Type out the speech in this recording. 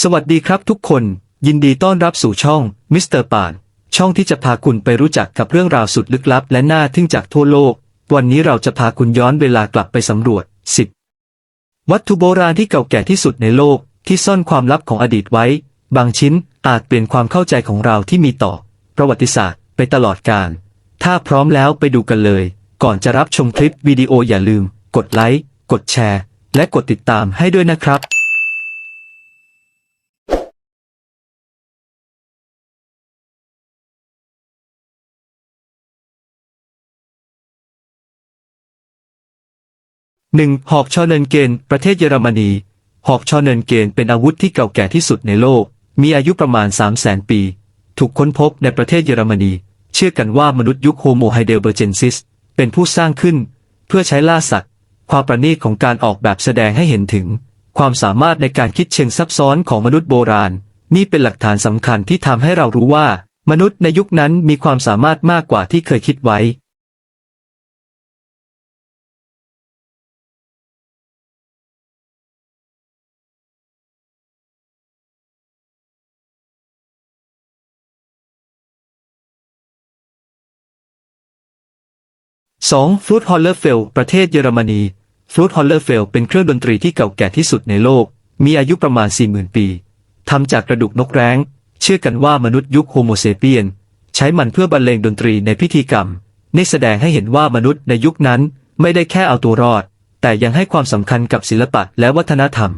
สวัสดีครับทุกคน ยินดีต้อนรับสู่ช่องมิสเตอร์ป่านช่องที่จะพาคุณไปรู้จักกับเรื่องราวสุดลึกลับ และน่าทึ่งจากทั่วโลก วันนี้เราจะพาคุณย้อนเวลากลับไปสำรวจ 10 วัตถุโบราณที่เก่าแก่ที่สุดในโลก ที่ซ่อนความลับของอดีตไว้ บางชิ้นอาจเปลี่ยนความเข้าใจของเราที่มีต่อ ประวัติศาสตร์ ไปตลอดกาลถ้าพร้อมแล้วไปดูกันเลย ก่อนจะรับชมคลิปวิดีโออย่าลืม กดไลค์กดแชร์ และกดติดตามให้ด้วยนะครับ หนึ่งหอกชอเนินเกนประเทศเยอรมนีหอกชอเนินเกนเป็นอาวุธที่เก่าแก่ที่สุดในโลก มีอายุประมาณ 3 0 0แสนปี ถูกค้นพบในประเทศเยอรมนี เชื่อกันว่ามนุษย์ยุคโฮโมไฮเดลเบอร์เจนซิส เป็นผู้สร้างขึ้น เพื่อใช้ล่าสัตว์ ความประณีตของการออกแบบแสดงให้เห็นถึง ความสามารถในการคิดเชิงซับซ้อนของมนุษย์โบราณ นี่เป็นหลักฐานสำคัญที่ทำให้เรารู้ว่า มนุษย์ในยุคนั้นมีความสามารถมากกว่าที่เคยคิดไว้ 2. ฟลูตฮอลเลอร์เฟลประเทศเยอรมนีฟลูตฮอลเลอร์เฟลเป็นเครื่องดนตรีที่เก่าแก่ที่สุดในโลก มีอายุประมาณ 40,000 ปีทำจากกระดูกนกแร้ง เชื่อกันว่ามนุษย์ยุคโฮโมเซเปียน ใช้มันเพื่อบรรเลงดนตรีในพิธีกรรม นี่แสดงให้เห็นว่ามนุษย์ในยุคนั้นไม่ได้แค่เอาตัวรอด แต่ยังให้ความสำคัญกับศิลปะและวัฒนธรรม